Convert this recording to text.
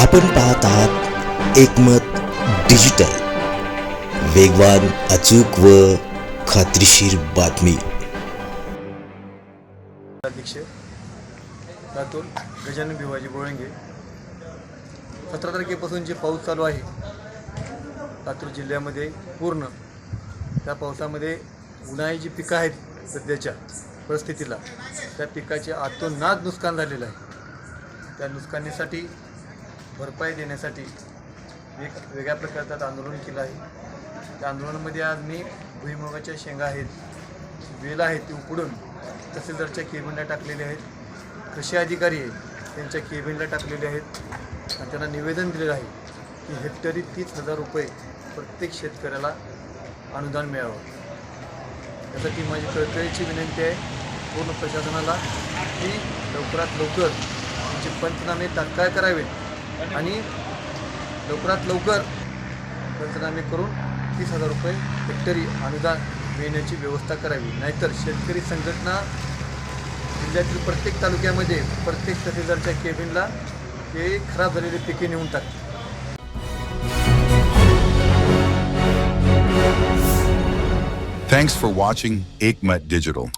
आपण पाहत आहात एकमत डिजिटल. वेगवान अचूक व खात्रीशीर बातमी. अध्यक्ष लातूर गजानन भिवाजी बोळंगे. सतरा तारखेपासून जे पाऊस चालू आहे लातूर जिल्ह्यामध्ये पूर्ण. त्या पावसामध्ये उन्हाळी जी पिकं आहेत सध्याच्या परिस्थितीला त्या पिकाचे आतोनात नुकसान झालेलं आहे. त्या नुकसानीसाठी भरपाई देण्यासाठी एक वेगळ्या प्रकारचं आंदोलन केलं आहे. त्या आंदोलनामध्ये आज मी भुईमुगाच्या शेंगा आहेत वेल आहेत ती उकडून तहसीलदारच्या केबिनला टाकलेले आहेत. कृषी अधिकारी आहेत त्यांच्या केबिनला टाकलेले आहेत. आणि त्यांना निवेदन दिलेलं आहे की हेक्टरी तीस हजार रुपये प्रत्येक शेतकऱ्याला अनुदान मिळावं. यासाठी माझी कळकळीची विनंती आहे पूर्ण प्रशासनाला की लवकरात लवकर त्यांचे पंचनामे तात्काळ करावेत. आणि लवकरात लवकर पंचनामे करून तीस हजार रुपये हेक्टरी अनुदान मिळण्याची व्यवस्था करावी नाहीतर शेतकरी संघटना जिल्ह्यातील प्रत्येक तालुक्यामध्ये प्रत्येक तहसीलदारच्या केबिनला हे खराब झालेले पिके नेऊन टाकते Thanks for watching Aikmat Digital.